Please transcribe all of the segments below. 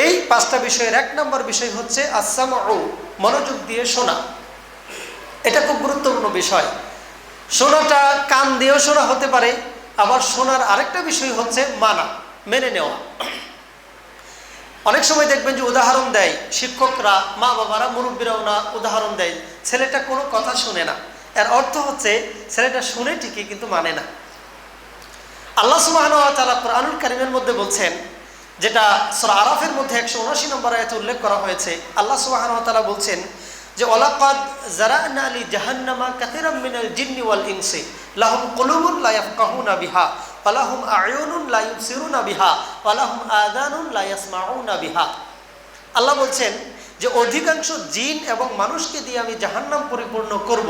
এই পাঁচটা বিষয়ের এক নম্বর বিষয় হচ্ছে আসাম ও মনোযোগ দিয়ে শোনা। এটা খুব গুরুত্বপূর্ণ বিষয়। শোনাটা কান দিয়েও শোনা হতে পারে, আবার শোনার আরেকটা বিষয় হচ্ছে মানা, মেনে নেওয়া। অনেক সময় দেখবেন যে উদাহরণ দেয়, শিক্ষকরা, মা বাবারা, মুরব্বীরাও না উদাহরণ দেয়, ছেলেটা কোনো কথা শুনে না। এর অর্থ হচ্ছে, ছেলেটা শুনে ঠিকই কিন্তু মানে না। আল্লাহ সুবাহ কোরআনুল কারিমের মধ্যে বলছেন যেটা সর আরাফের মধ্যে একশো উনআশি নম্বর আয়তে উল্লেখ করা হয়েছে, আল্লাহ সুবাহ বলছেন যে ওলাকাদ জারানা আলী জাহান্নামা কাতিরাম মিনাল জিন্নি ওয়াল ইনসি, লাহুম কুলুবুন লা ইয়াফকাহুনা বিহা ওয়ালাহুম আয়ুনুন লা ইউবসিরুনা বিহা ওয়ালাহুম আযানুন লা ইয়াসমাউনা বিহা আল্লাহ বলছেন যে, অধিকাংশ জিন এবং মানুষকে দিয়ে আমি জাহান্নাম পরিপূর্ণ করব।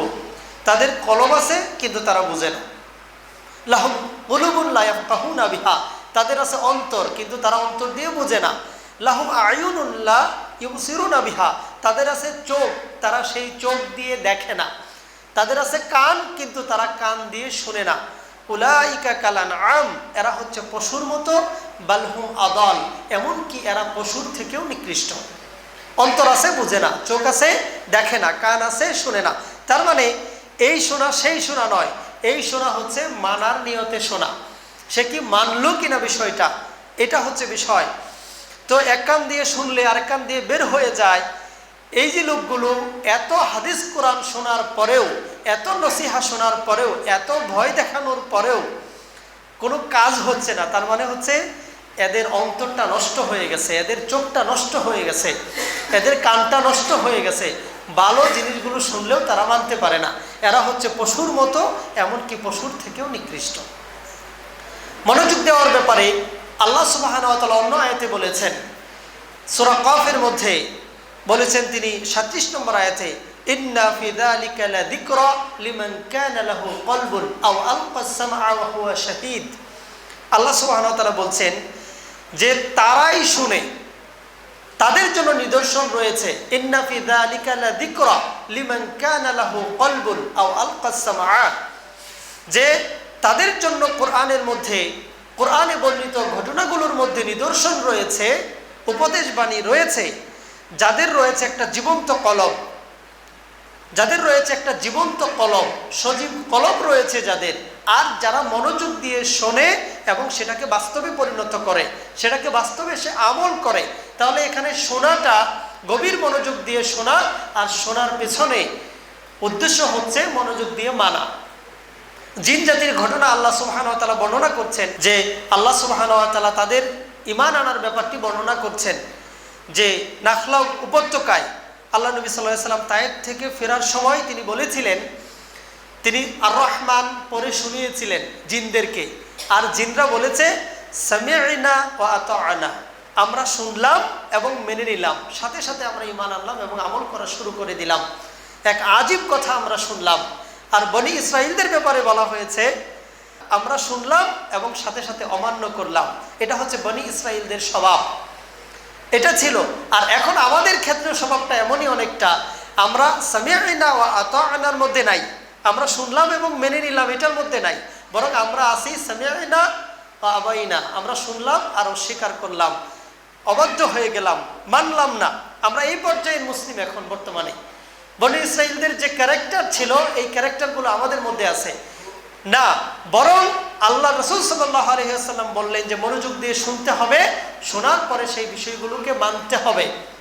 তাদের কলম আছে, কিন্তু তারা বুঝে না লাহুম কুলুবুন লা ইয়াফকাহুনা বিহা তাদের আছে অন্তর, কিন্তু তারা অন্তর দিয়ে বোঝে না। লাহুম আয়ুনুল্লাহ ইউসিরুনা বিহা। তাদের আছে চোখ, তারা সেই চোখ দিয়ে দেখে না। তাদের আছে কান, কিন্তু তারা কান দিয়ে শুনে না। উলাইকা কালান আম, এরা হচ্ছে পশুর মতো বালহুম আদল, এমনকি এরা পশুর থেকেও নিকৃষ্ট। অন্তর আছে, বুঝে না। চোখ আছে, দেখে না। কান আছে, শুনে না। তার মানে এই শোনা সেই শোনা নয়। এই শোনা হচ্ছে মানার নিয়তে শোনা। সে কি মানলো কিনা বিষয়টা? এটা হচ্ছে বিষয়। তো এক কান দিয়ে শুনলে আরেক কান দিয়ে বের হয়ে যায়। এই যে লোকগুলো এত হাদিস কোরআন শোনার পরেও, এত নসিহা শোনার পরেও, এত ভয় দেখানোর পরেও কোনো কাজ হচ্ছে না। তার মানে হচ্ছে এদের অন্তরটা নষ্ট হয়ে গেছে, এদের চোখটা নষ্ট হয়ে গেছে, এদের কানটা নষ্ট হয়ে গেছে। ভালো জিনিসগুলো শুনলেও তারা মানতে পারে না। এরা হচ্ছে পশুর মতো, এমনকি পশুর থেকেও নিকৃষ্ট। মনোযোগ দেওয়ার ব্যাপারে আল্লাহ সুবাহান অন্য আয়াতে বলেছেন। সোরা কফের মধ্যে বলেছেন তিনি সাতত্রিশ নম্বর আয়াতে হুয়া বলছেন যে তারাই শুনে তাদের জন্য নিদর্শন রয়েছে, ইন্না ফি যালিকা লাযিকরা লিমান কানা লাহু আও আলকা যে তাদের জন্য কোরআনের মধ্যে, কোরআনে বর্ণিত ঘটনাগুলোর মধ্যে নিদর্শন রয়েছে, উপদেশ বাণী রয়েছে, যাদের রয়েছে একটা জীবন্ত কলম যাদের রয়েছে একটা জীবন্ত কলম সজীব কলম রয়েছে যাদের, আর যারা মনোযোগ দিয়ে শোনে এবং সেটাকে বাস্তবে পরিণত করে, সেটাকে বাস্তবে সে আমল করে, তাহলে এখানে শোনাটা গভীর মনোযোগ দিয়ে শোনা আর শোনার পেছনে উদ্দেশ্য হচ্ছে মনোযোগ দিয়ে মানা। জিন জাতির ঘটনা আল্লাহ সুবাহান বর্ণনা করছেন যে আল্লাহ সুবাহান তাদের ইমান আনার ব্যাপারটি বর্ণনা করছেন যে নাখলা উপত্যকায় আল্লাহ নবী সাল্লাহ সাল্লাম তায়েব থেকে ফেরার সময় তিনি বলেছিলেন, তিনি আর রহমান পরে শুনিয়েছিলেন জিনদেরকে। আর জিনরা বলেছে সামিয়ানা ও আত আনা আমরা শুনলাম এবং মেনে নিলাম। সাথে সাথে আমরা ইমান আনলাম এবং আমল করা শুরু করে দিলাম। এক আজীব কথা আমরা শুনলাম। আর বনি ইসরায়েলদের ব্যাপারে বলা হয়েছে, আমরা শুনলাম এবং সাথে সাথে অমান্য করলাম। এটা হচ্ছে বনি ইসরায়েলদের স্বভাব। এটা ছিল। আর এখন আমাদের ক্ষেত্রে স্বভাবটা এমনই অনেকটা। আমরা সামিয়াইনা ও আত আনার মধ্যে নাই। আমরা শুনলাম এবং মেনে নিলাম, এটার মধ্যে নাই। বরং আমরা আসি সামিয়াইনা ও আবাইনা। আমরা শুনলাম আর অস্বীকার করলাম। অবাধ্য হয়ে গেলাম। মানলাম না। আমরা এই পর্যায়ের মুসলিম এখন বর্তমানে। বনি ইসরায়েলদের যে ক্যারেক্টার ছিল, এই ক্যারেক্টারগুলো আমাদের মধ্যে আছে। না, বরং আল্লাহ রসুল সাল্লাহ আলহিহাল্লাম বললেন যে, মনোযোগ দিয়ে শুনতে হবে, শোনার পরে সেই বিষয়গুলোকে মানতে হবে।